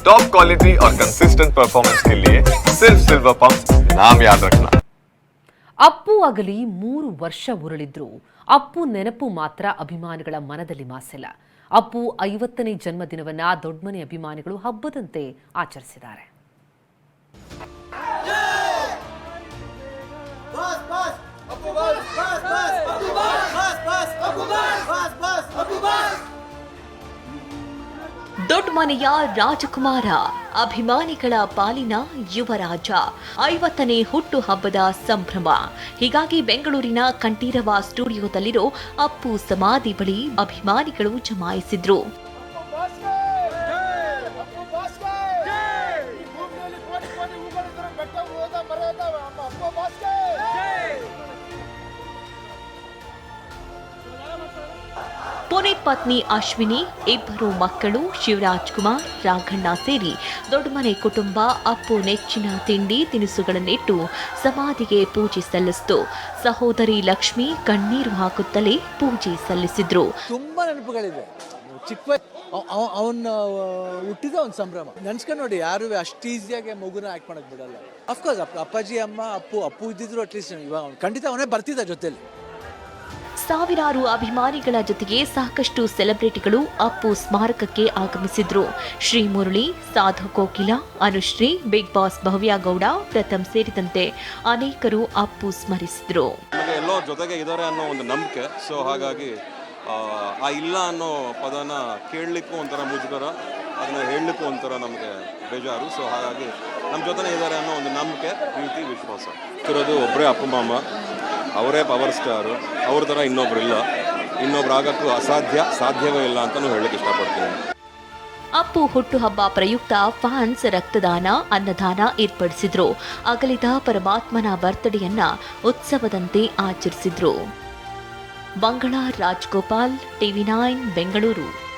Top quality और consistent performance के लिए सिर्फ सिल्वर पंप नाम याद रखना ಅಪ್ಪು ಅಗಲಿ ಮೂರು ವರ್ಷ ಉರುಳಿದ್ರು ಅಪ್ಪು ನೆನಪು ಮಾತ್ರ ಅಭಿಮಾನಿಗಳ ಮನದಲ್ಲಿ ಮಾಸಿಲ್ಲ ಅಪ್ಪು ಐವತ್ತನೇ ಜನ್ಮದಿನವನ್ನ ದೊಡ್ಮನೆ ಅಭಿಮಾನಿಗಳು ಹಬ್ಬದಂತೆ ಆಚರಿಸಿದ್ದಾರೆ बस ದೊಡ್ಡಮನೆಯ ರಾಜಕುಮಾರ, ಅಭಿಮಾನಿಗಳ ಪಾಲಿನ ಯುವರಾಜ, ಐವತ್ತನೇ ಹುಟ್ಟು ಹಬ್ಬದ ಸಂಭ್ರಮ. ಹೀಗಾಗಿ ಬೆಂಗಳೂರಿನ ಕಂಠೀರವ ಸ್ಟುಡಿಯೋದಲ್ಲಿರೋ ಅಪ್ಪು ಸಮಾಧಿ ಬಳಿ ಅಭಿಮಾನಿಗಳು ಜಮಾಯಿಸಿದ್ರು. ಪುನೀತ್ ಪತ್ನಿ ಅಶ್ವಿನಿ, ಇಬ್ಬರು ಮಕ್ಕಳು ಶಿವರಾಜ್ ಕುಮಾರ್, ರಾಘಣ್ಣ ಸೇರಿ ದೊಡ್ಡಮನೆ ಕುಟುಂಬ, ಅಪ್ಪು ನೆಚ್ಚಿನ ತಿಂಡಿ ತಿನಿಸುಗಳನ್ನಿಟ್ಟು ಸಮಾಧಿಗೆ ಪೂಜೆ ಸಲ್ಲಿಸಿತು. ಸಹೋದರಿ ಲಕ್ಷ್ಮಿ ಕಣ್ಣೀರು ಹಾಕುತ್ತಲೇ ಪೂಜೆ ಸಲ್ಲಿಸಿದ್ರು. ತುಂಬಾ ನೆನಪುಗಳಿದೆ ಚಿಕ್ಕ ಅವನ್ನ ಹುಟ್ಟಿದ ಒಂದು ಸಂಭ್ರಮ. ನೆನ್ಸ್ಕೊಂಡು ನೋಡಿ, ಯಾರು ಅಷ್ಟು ಈಸಿಯಾಗಿ ಮಗುನ ಆಕ್ಟ್ ಮಾಡಕ್ ಬಿಡಲ್ಲ. ಅಫ್ಕೋರ್ಸ್ ಅಪ್ಪ ಅಪ್ಪಾಜಿ, ಅಮ್ಮ, ಅಪ್ಪು ಅಪ್ಪು ಇದ್ದಿದ್ರು ಅಟ್ಲೀಸ್ಟ್ ಇವಾಗ ಅವ್ನು ಖಂಡಿತ ಅವನೇ ಬರ್ತಿದ್ದ ಜೊತೆಲಿ. ಸಾವಿರಾರು ಅಭಿಮಾನಿಗಳ ಜೊತೆಗೆ ಸಾಕಷ್ಟು ಸೆಲೆಬ್ರಿಟಿಗಳು ಅಪ್ಪು ಸ್ಮಾರಕಕ್ಕೆ ಆಗಮಿಸಿದ್ರು. ಶ್ರೀ ಮುರಳಿ ಸಾಧು ಕೋಕಿಲ ಅನುಶ್ರೀ ಬಿಗ್ ಬಾಸ್ ಭವ್ಯ ಗೌಡ ಪ್ರಥಮ್ ಸೇರಿದಂತೆ ಅನೇಕರು ಅಪ್ಪು ಸ್ಮರಿಸಿದ್ರು. ನಮಗೆ ಎಲ್ಲೋ ಜೊತೆಗೆ ಇದ್ದಾರೆ ಅನ್ನೋ ಒಂದು ನಂಬಿಕೆ. ಸೊ ಹಾಗಾಗಿ ಆ, ಆ ಇಲ್ಲ ಅನ್ನೋ ಪದನ ಕೇಳಲಿಕ್ಕೂ ಒಂಥರ ಮುಜುಗರ ಅದನ್ನ ಹೇಳಲಿಕ್ಕೂ ಒಂಥರ ನಮಗೆ ಬೇಜಾರು. ಸೊ ಹಾಗಾಗಿ ನಮ್ಮ ಜೊತೆನೇ ಇದ್ದಾರೆ ಅನ್ನೋ ಒಂದು ನಂಬಿಕೆ ಪ್ರೀತಿ ವಿಶ್ವಾಸ. ಇರೋದು ಒಬ್ಬರೇ ಅಪ್ಪ ಮಾಮ. ಅವರೇ ಪವರ್ ಸ್ಟಾರು ಅವ್ರ ಥರ ಇನ್ನೊಬ್ರು ಇಲ್ಲ. ಇನ್ನೊಬ್ರು ಆಗಕ್ಕೂ ಅಸಾಧ್ಯ ಸಾಧ್ಯವೇ ಇಲ್ಲ ಅಂತಲೂ ಹೇಳಕ್ಕೆ ಇಷ್ಟಪಡ್ತೀನಿ. ಅಪ್ಪು ಹುಟ್ಟುಹಬ್ಬ ಪ್ರಯುಕ್ತ ಫ್ಯಾನ್ಸ್ ರಕ್ತದಾನ, ಅನ್ನದಾನ ಏರ್ಪಡಿಸಿದ್ರು. ಅಗಲಿದ ಪರಮಾತ್ಮನ ಬರ್ತ್ಡೇಯನ್ನ ಉತ್ಸವದಂತೆ ಆಚರಿಸಿದ್ರು. Bangala Rajgopal, TV nine, Bengaluru.